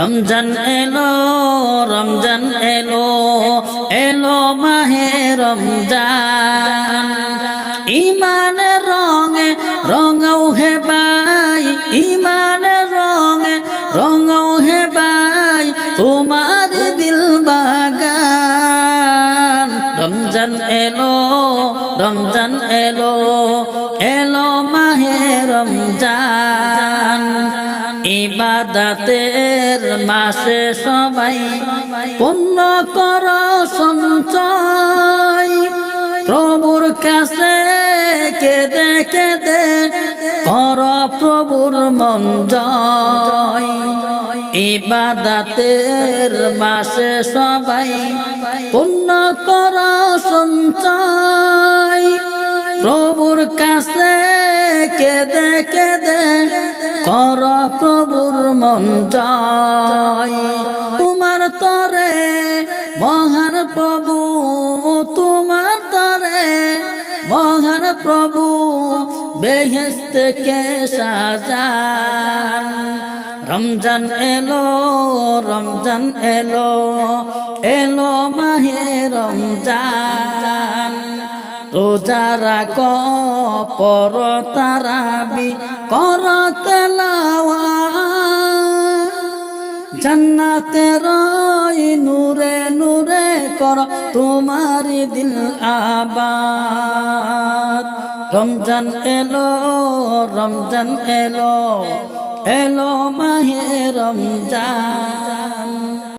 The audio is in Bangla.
রমজান এলো রমজান এলো এলো মাহে রমজান। ইমানের রঙে রঙাও হে বাই ইমানের রঙে রঙাও হে বাই তোমার দিল বাগান। রমজান এলো রমজান এলো এলো মাহে রমজান। ইবাদাতের মাসে সবাই পূর্ণ কর সঞ্চয়। প্রভুর কাছে কেঁদে কেঁদে কর প্রভুর মন জয়। ইবাদাতের মাসে সবাই পূর্ণ কর সঞ্চয়। প্রভুর কাছে কেঁদে কেঁদে কর প্রভুর মন তোমার তরে, মহান প্রভু, তোমার তরে, মহান প্রভু বেহেস্ত কে সাজান। রমজান এলো রমজান এলো এলো মাহে রমজান। রোজা রাখ, পর তারাবি, কর জান্নাতে রই নূরে নূরে কর তোমার দিল আবাদ। রমজান এলো রমজান এলো এলো মাহে রমজান।